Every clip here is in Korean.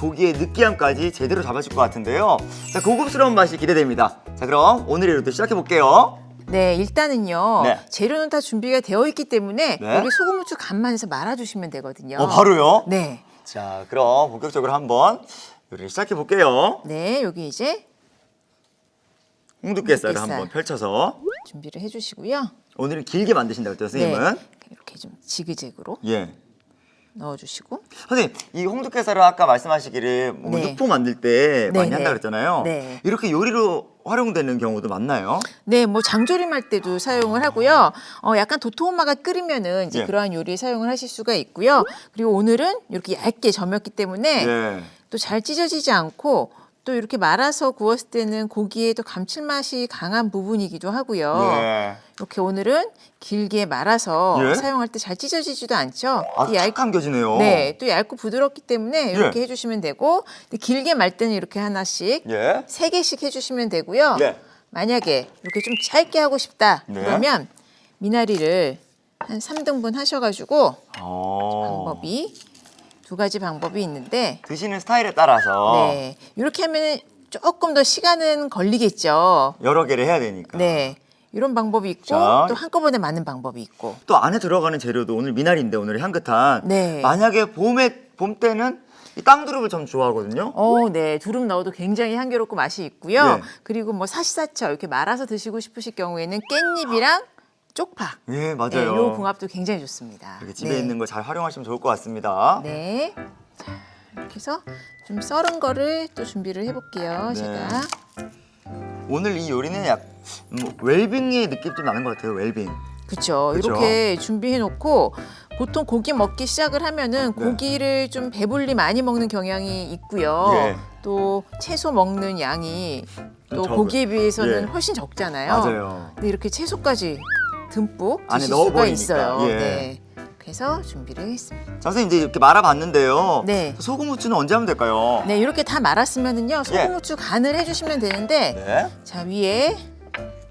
고기의 느끼함까지 제대로 잡아줄 것 같은데요. 자, 고급스러운 맛이 기대됩니다. 자, 그럼 오늘의 요리도 시작해 볼게요. 네, 일단은요. 네. 재료는 다 준비가 되어 있기 때문에 네. 여기 소금 후추 간만 해서 말아주시면 되거든요. 어, 바로요? 네, 자, 그럼 본격적으로 한번 요리를 시작해 볼게요. 네, 여기 이제 홍두깨살을 홍두깨살. 한번 펼쳐서 준비를 해주시고요. 오늘은 길게 만드신다고 했죠, 네, 선생님은? 이렇게 좀 지그재그로 예. 넣어주시고. 선생님, 이 홍두깨살을 아까 말씀하시기를 뭐 네. 육포 만들 때 많이 네, 한다 네. 그랬잖아요. 네. 이렇게 요리로 활용되는 경우도 많나요? 네, 뭐 장조림할 때도 사용을 하고요. 어, 약간 도토마가 끓이면은 이제 예. 그러한 요리에 사용을 하실 수가 있고요. 그리고 오늘은 이렇게 얇게 점였기 때문에 예. 또 잘 찢어지지 않고 또 이렇게 말아서 구웠을 때는 고기에 또 감칠맛이 강한 부분이기도 하고요. 예. 이렇게 오늘은 길게 말아서 예? 사용할 때 잘 찢어지지도 않죠. 아, 또 얇- 탁 감겨지네요. 네, 또 얇고 부드럽기 때문에 이렇게 예. 해주시면 되고 근데 길게 말 때는 이렇게 하나씩 예. 세 개씩 해주시면 되고요. 네. 만약에 이렇게 좀 짧게 하고 싶다 네. 그러면 미나리를 한 3등분 하셔가지고 어. 방법이 두 가지 방법이 있는데 드시는 스타일에 따라서 네 이렇게 하면 조금 더 시간은 걸리겠죠. 여러 개를 해야 되니까. 네 이런 방법이 있고 자. 또 한꺼번에 많은 방법이 있고 또 안에 들어가는 재료도 오늘 미나리인데 오늘 향긋한. 네. 만약에 봄에 봄 때는 이 땅두릅을 좀 좋아하거든요. 어, 네. 두릅 넣어도 굉장히 향기롭고 맛이 있고요. 네. 그리고 뭐 사시사철 이렇게 말아서 드시고 싶으실 경우에는 깻잎이랑 쪽파. 예, 맞아요. 네, 요 궁합도 굉장히 좋습니다. 이렇게 집에 네. 있는 거 잘 활용하시면 좋을 것 같습니다. 네. 자, 이렇게 해서 좀 썰은 거를 또 준비를 해볼게요. 네. 제가. 오늘 이 요리는 약 뭐, 웰빙의 느낌 좀 나는 것 같아요. 웰빙. 그렇죠. 그쵸? 이렇게 준비해 놓고 보통 고기 먹기 시작을 하면은 네. 고기를 좀 배불리 많이 먹는 경향이 있고요. 예. 또 채소 먹는 양이 또 적은- 고기에 비해서는 예. 훨씬 적잖아요. 맞아요. 근데 이렇게 채소까지 듬뿍 안에 드실 수가 넣어버리니까. 있어요. 예. 네. 그래서 준비를 했습니다. 자, 선생님 이제 이렇게 말아봤는데요. 네. 소금 후추는 언제 하면 될까요? 네, 이렇게 다 말았으면은요 소금 예. 후추 간을 해주시면 되는데 네. 자 위에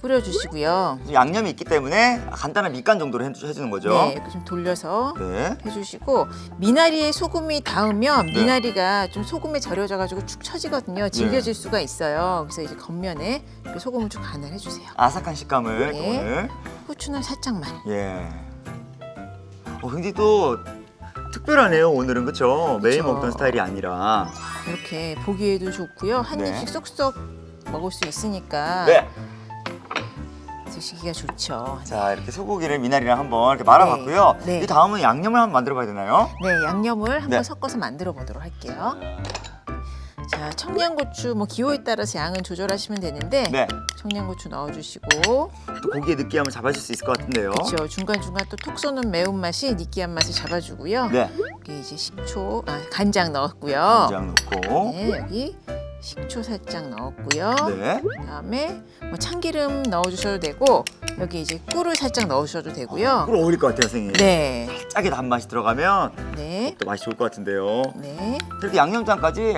뿌려주시고요. 양념이 있기 때문에 간단한 밑간 정도로 해주- 해주는 거죠. 네, 이렇게 좀 돌려서 네. 해주시고 미나리에 소금이 닿으면 네. 미나리가 좀 소금에 절여져가지고 축 처지거든요. 질겨질 수가 있어요. 그래서 이제 겉면에 이렇게 소금 후추 간을 해주세요. 아삭한 식감을 네. 오늘. 후추는 살짝만. 예. 어, 굉장히 또 특별하네요. 오늘은 그렇죠. 매일 그쵸. 먹던 스타일이 아니라. 이렇게 보기에도 좋고요. 한 네. 입씩 쏙쏙 먹을 수 있으니까 네. 드시기가 좋죠. 자 이렇게 소고기를 미나리랑 한번 이렇게 말아봤고요. 네. 네. 이 다음은 양념을 한번 만들어봐야 되나요? 네, 양념을 한번 네. 섞어서 만들어 보도록 할게요. 자, 청양고추 뭐 기호에 따라서 양은 조절하시면 되는데 네. 청양고추 넣어주시고 또 고기의 느끼함을 잡아줄 수 있을 것 같은데요. 그렇죠. 중간 중간 또 톡 쏘는 매운 맛이 느끼한 맛을 잡아주고요. 네. 여기 이제 식초, 아 간장 넣었고요. 간장 넣고. 네, 여기 식초 살짝 넣었고요. 네. 그다음에 뭐 참기름 넣어주셔도 되고 여기 이제 꿀을 살짝 넣으셔도 되고요. 그럼 어울릴 것 같아요, 선생님. 네, 짜게 단맛이 들어가면 네, 또 맛이 좋을 것 같은데요. 네, 이렇게 양념장까지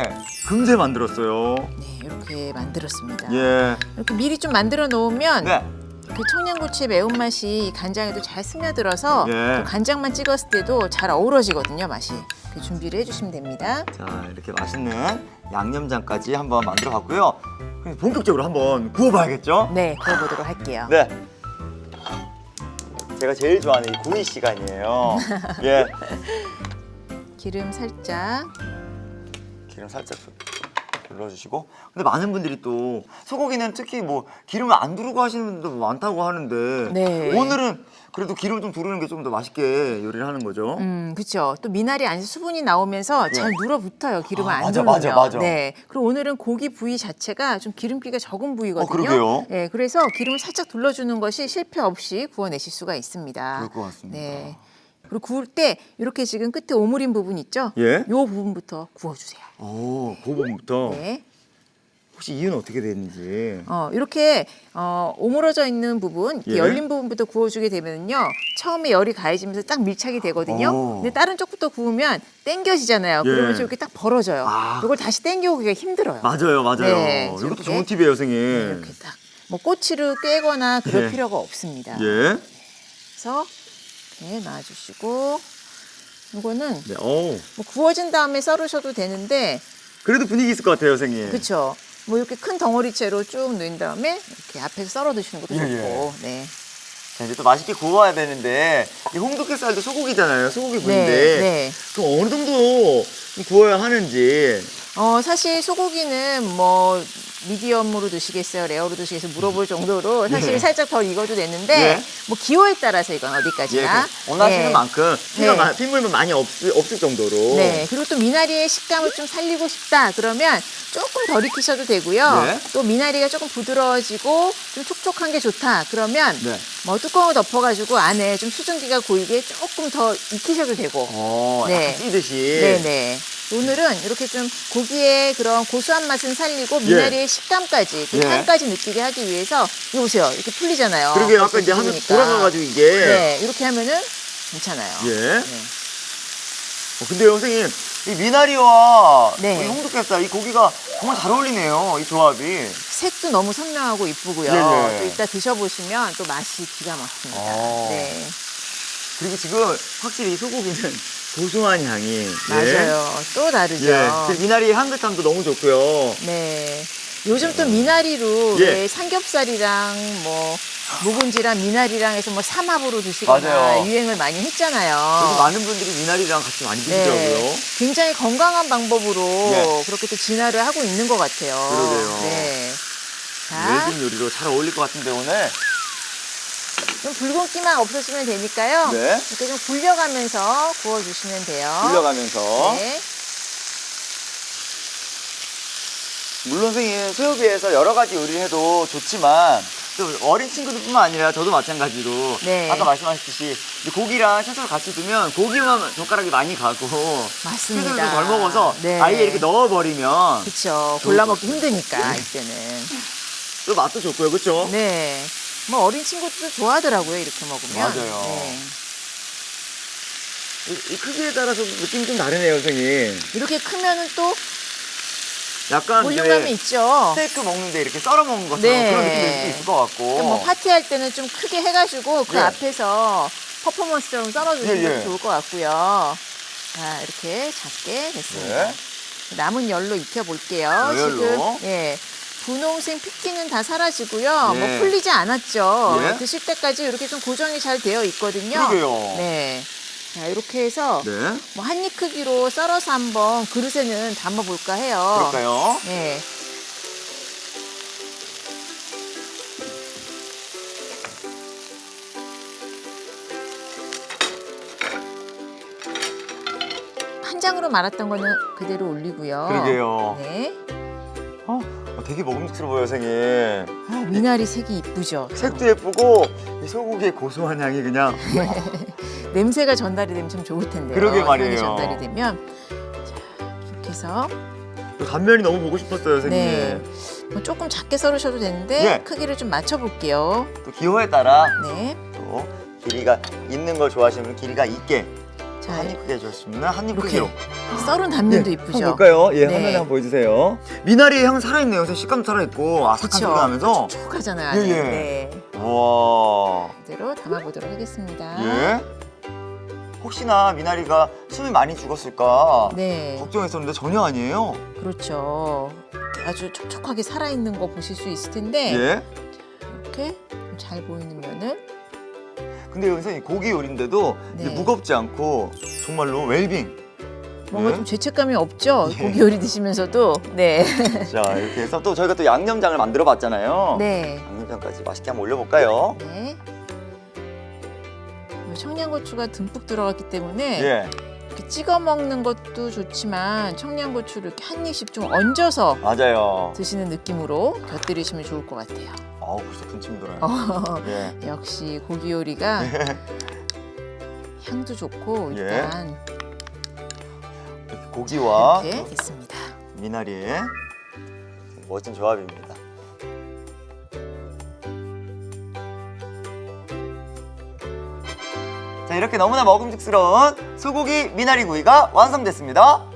금세 만들었어요. 네 이렇게 만들었습니다. 예. 이렇게 미리 좀 만들어 놓으면 네. 그 청양고추의 매운맛이 이 간장에도 잘 스며들어서 예. 또 간장만 찍었을 때도 잘 어우러지거든요 맛이 그 준비를 해주시면 됩니다 자 이렇게 맛있는 양념장까지 한번 만들어 봤고요. 그럼 본격적으로 한번 구워봐야겠죠? 네 구워보도록 할게요 네. 제가 제일 좋아하는 이 구이 시간이에요. 예. 기름 살짝 기름 살짝 둘러주시고. 근데 많은 분들이 또 소고기는 특히 뭐 기름을 안 두르고 하시는 분들도 많다고 하는데 네. 오늘은 그래도 기름 좀 두르는 게 좀 더 맛있게 요리를 하는 거죠. 음 그렇죠 또 미나리 안에서 수분이 나오면서 잘 눌어붙어요 기름을 아, 안 맞아, 두르면 맞아, 맞아. 네 그리고 오늘은 고기 부위 자체가 좀 기름기가 적은 부위거든요 어, 그러게요. 네 그래서 기름을 살짝 둘러주는 것이 실패 없이 구워내실 수가 있습니다 그럴 것 같습니다. 네 그리고 구울 때 이렇게 지금 끝에 오므린 부분 있죠 예. 요 부분부터 구워주세요 오, 그 부분부터 네. 혹시 이유는 어떻게 되는지. 어, 이렇게 어, 오므러져 있는 부분, 이렇게 예. 열린 부분부터 구워주게 되면요. 처음에 열이 가해지면서 딱 밀착이 되거든요. 오. 근데 다른 쪽부터 구우면 땡겨지잖아요. 예. 그러면 이렇게 딱 벌어져요. 아. 이걸 다시 땡겨오기가 힘들어요. 맞아요, 맞아요. 네, 이것도 이렇게. 좋은 팁이에요, 선생님. 네, 이렇게 딱. 뭐 꼬치를 꿰거나 그럴 예. 필요가 없습니다. 예. 그래서 이렇게 놔주시고 이거는 네. 오. 뭐 구워진 다음에 썰으셔도 되는데 그래도 분위기 있을 것 같아요, 선생님. 그렇죠. 뭐 이렇게 큰 덩어리째로 쭉 넣은 다음에 이렇게 앞에서 썰어 드시는 것도 예, 좋고. 네. 자, 이제 또 맛있게 구워야 되는데 이 홍두깨살도 소고기잖아요. 소고기 네. 구이인데 네. 그럼 어느 정도 구워야 하는지 어, 사실 소고기는 뭐 미디엄으로 드시겠어요, 레어로 드시겠어요 물어볼 정도로 사실 예. 살짝 덜 익어도 되는데 예. 뭐 기호에 따라서 이건 예, 어디까지나 그 원하시는 네. 만큼 피가 네. 마- 핏물만 많이 없, 없을 정도로 네, 그리고 또 미나리의 식감을 좀 살리고 싶다 그러면 조금 덜 익히셔도 되고요. 네. 또 미나리가 조금 부드러워지고 좀 촉촉한 게 좋다 그러면 네. 뭐 뚜껑을 덮어가지고 안에 좀 수증기가 고이게 조금 더 익히셔도 되고. 어, 네. 약간 찌듯이 네네. 오늘은 이렇게 좀 고기의 그런 고소한 맛은 살리고 미나리의 식감까지 그 예. 향까지 느끼게 하기 위해서 이거 보세요 이렇게 풀리잖아요. 그러게 아까 이제 하면. 돌아가가지고 이게 네 이렇게 하면은 괜찮아요. 예. 네. 어, 근데 선생님 이 미나리와 네. 이 홍두깨살 이 고기가 정말 잘 어울리네요. 이 조합이. 색도 너무 선명하고 이쁘고요. 예, 예. 또 이따 드셔보시면 또 맛이 기가 막힙니다. 어. 네 그리고 지금 확실히 이 소고기는 고소한 향이 예. 맞아요. 또 다르죠. 예. 지금 미나리 향긋함도 너무 좋고요. 네. 요즘 또 미나리로 예. 왜 삼겹살이랑 뭐 묵은지랑 미나리랑 해서 뭐 삼합으로 드시거나 맞아요. 유행을 많이 그래서 했잖아요. 많은 분들이 미나리랑 같이 많이 드시더라고요. 네. 굉장히 건강한 방법으로 네. 그렇게 또 진화를 하고 있는 것 같아요. 그러게요. 네. 자, 외국 요리로 잘 어울릴 것 같은데 오늘. 좀 붉은기만 없어지면 되니까요. 네. 이렇게 좀 굴려가면서 구워주시면 돼요. 불려가면서. 네. 물론 선생님 수요비에서 여러 가지 요리를 해도 좋지만 또 어린 친구들뿐만 아니라 저도 마찬가지로 네. 아까 말씀하셨듯이 이 고기랑 채소를 같이 두면 고기만 젓가락이 많이 가고 맞습니다. 채소를 덜 먹어서 네. 아예 이렇게 넣어버리면 그렇죠. 골라 먹기 힘드니까 이때는. 또 맛도 좋고요, 그렇죠? 네. 뭐 어린 친구들도 좋아하더라고요 이렇게 먹으면. 맞아요. 네. 이, 이 크기에 따라서 느낌이 좀 다르네요, 선생님. 이렇게 크면은 또 약간 볼륨감이 이제 있죠. 스테이크 먹는데 이렇게 썰어 먹는 것처럼 네. 그런 수도 있을 것 같고. 그러니까 뭐 파티할 때는 좀 크게 해가지고 그 예. 앞에서 퍼포먼스처럼 썰어주시면 예, 예. 좋을 것 같고요. 자 이렇게 작게 됐습니다. 네. 남은 열로 익혀볼게요. 열로. 지금 예. 분홍색 핏기는 다 사라지고요. 예. 뭐 풀리지 않았죠. 예. 드실 때까지 이렇게 좀 고정이 잘 되어 있거든요. 그러게요. 네. 자 이렇게 해서 네. 뭐 한 입 크기로 썰어서 한번 그릇에는 담아 볼까 해요. 그럴까요? 네. 한 장으로 말았던 거는 그대로 올리고요. 그러게요. 네. 어, 어, 되게 먹음직스러워요, 선생님. 아, 미나리 색이 이쁘죠. 색도 예쁘고 이 소고기의 고소한 향이 그냥 냄새가 전달이 되면 참 좋을 텐데요. 그러게 말이에요. 전달이 되면 자 이렇게 해서 단면이 너무 보고 싶었어요, 선생님. 네. 뭐 조금 작게 썰으셔도 되는데 예. 크기를 좀 맞춰볼게요. 또 기호에 따라 네. 또 길이가 있는 걸 좋아하시는 분 길이가 있게 자 한입 크게 해주셨으면 한입 이렇게 크기로. 썰은 단면도 예, 이쁘죠. 한번 볼까요? 예, 네. 화면에 한번 보여주세요. 미나리의 향 살아있네요. 선생님 식감도 살아있고 아삭한 그쵸. 소리 나면서. 촉촉하잖아요. 안에. 예, 예. 네. 와. 그대로 담아보도록 하겠습니다. 예. 혹시나 미나리가 숨이 많이 죽었을까 네, 걱정했었는데 전혀 아니에요. 그렇죠. 아주 촉촉하게 살아있는 거 보실 수 있을 텐데 예. 이렇게 잘 보이는 면을 근데 선생님 고기 요리인데도 네. 이게 무겁지 않고 정말로 웰빙. 뭔가 예. 좀 죄책감이 없죠. 예. 고기 요리 드시면서도 네, 자 이렇게 해서 또 저희가 또 양념장을 만들어 봤잖아요. 네, 양념장까지 맛있게 한번 올려볼까요? 네. 뭐 청양고추가 듬뿍 들어갔기 때문에 예. 이렇게 찍어 먹는 것도 좋지만 청양고추를 이렇게 한 입씩 좀 얹어서 맞아요. 드시는 느낌으로 곁들이시면 좋을 것 같아요. 아우 벌써 군침이 돌아요. 어, 예. 역시 고기 요리가 향도 좋고 예. 일단 이렇게 고기와 이렇게 됐습니다. 미나리의 멋진 조합입니다. 자 이렇게 너무나 먹음직스러운 소고기 미나리 구이가 완성됐습니다.